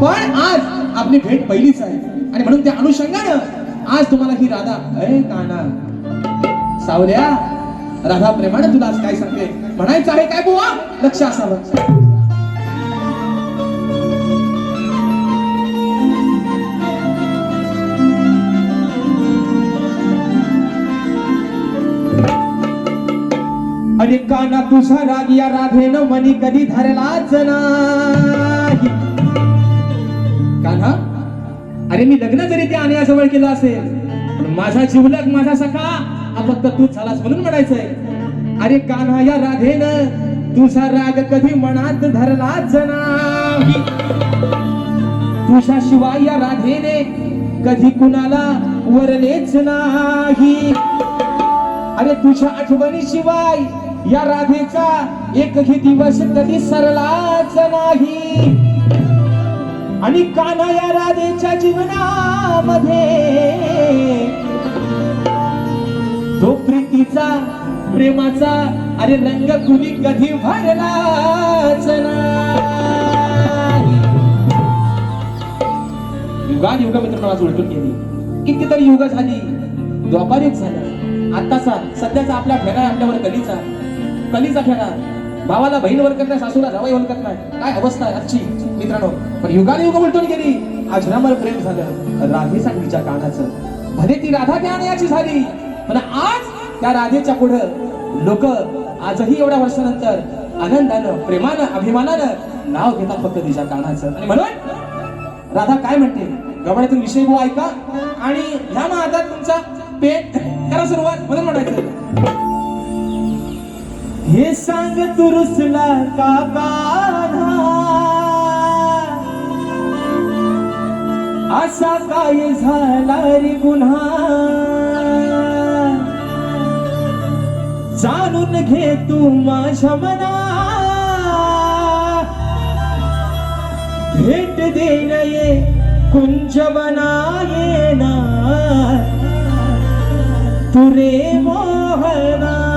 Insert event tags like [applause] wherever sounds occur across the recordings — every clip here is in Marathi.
पण आज आपली भेट पहिलीच आहे. आणि म्हणून त्या अनुषंगानं आज तुम्हाला ही राधा अय काना. सावल्या राधा प्रेमाने तुला आज काय सांगते? म्हणायचं आहे काय बुवा? लक्ष असावं. आणि काना तुझा राग या राधेनं मनी कधी धरलाच ना जवळ त्या केलं असेल. माझा जीवलग माझा सखा हा फक्त तूच झालास म्हणून म्हणायचंय. अरे कान्हा या राधेन तुझा राग कधी मनात धरला नाही तुझ्या शिवाय या राधेने कधी कुणाला वरलेच नाही. अरे तुझ्या आठवणी शिवाय या राधेचा एकही दिवस कधी सरलाच नाही. आणि कान्हा या राधेच्या जीवनामध्ये तो प्रीतीचा प्रेमाचा अरे रंग कुणी कधी भरलाच युगान युग मित्रांनो आज उलटून गेली. कितीतरी युग झाली द्वापारीच झालं. आताचा सध्याचा आपला फेरा आहे आपल्यावर कलीचा कलीचा फेरा? भावाला बहीण ओळखत नाही सासूला जावाई ओळखत नाही. काय अवस्था आहे आजची मित्रांनो? पण युगाने युग उलटून गेली. अजरामर प्रेम झालं. राधेचा तिच्या कानाचं. भले ती राधा ज्ञानयाची झाली पण आज त्या राधेच्या पुढं लोक आजही एवढ्या वर्षानंतर आनंदानं प्रेमानं अभिमानानं नाव घेतात फक्त तिच्या कानाचं. आणि म्हणून राधा काय म्हणते? गवळ्यातून विषय गो ऐका. आणि ह्या महादात तुमचा पेट करा सुरुवात. म्हणून म्हणायचं. हे सांग तुरुसला का कान्हा असा काय झाला रे गुन्हा? जाणून घे तू माझ्या मना. भेट देण ये कुंजवना येना तुरे मोहना.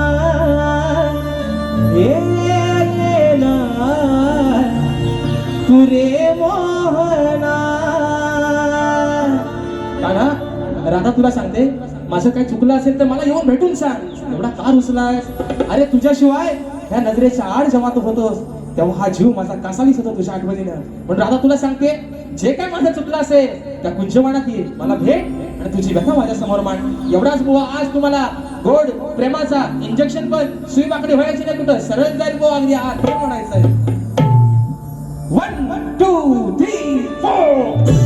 राधा तुला सांगते माझं काही चुकलं असेल तर मला येऊन भेटून सांग. एवढा का रुसलाय अरे तुझ्याशिवाय ह्या नजरेच्या आड जेव्हा तू होतोस तेव्हा हा जीव माझा कासावीस होता तुझ्या आठवणीनं. पण राधा तुला सांगते जे काय माझं चुकलं असेल त्या कुंजवानात ये मला भेट आणि तुझी व्यथा माझ्यासमोर मांड. एवढाच बुवा आज तुम्हाला गोड प्रेमाचा इंजेक्शन पण सुई वाकडी व्हायची नाही कुठं. सरळ जाईल बुवा अगदी आज म्हणायचं म्हणायचंय. वन टू थ्री फोर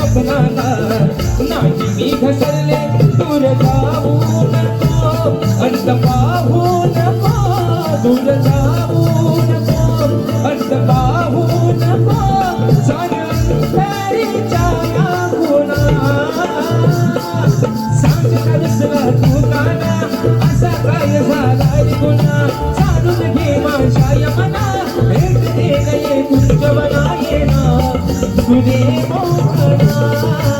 स्वप्नाला नाही मी घसरले दूर जाऊ नको अंत पाहू नको दूर जाऊ 心 [laughs]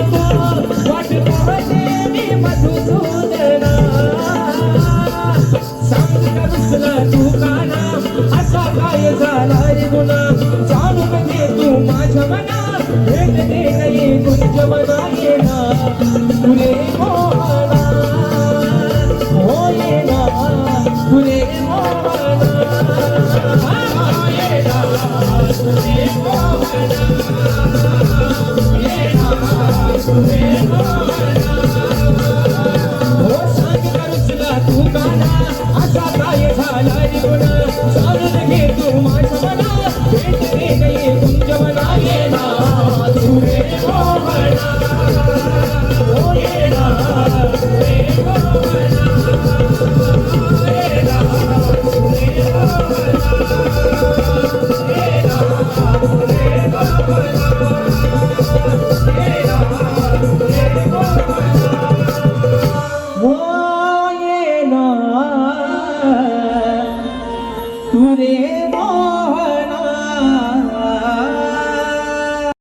Let's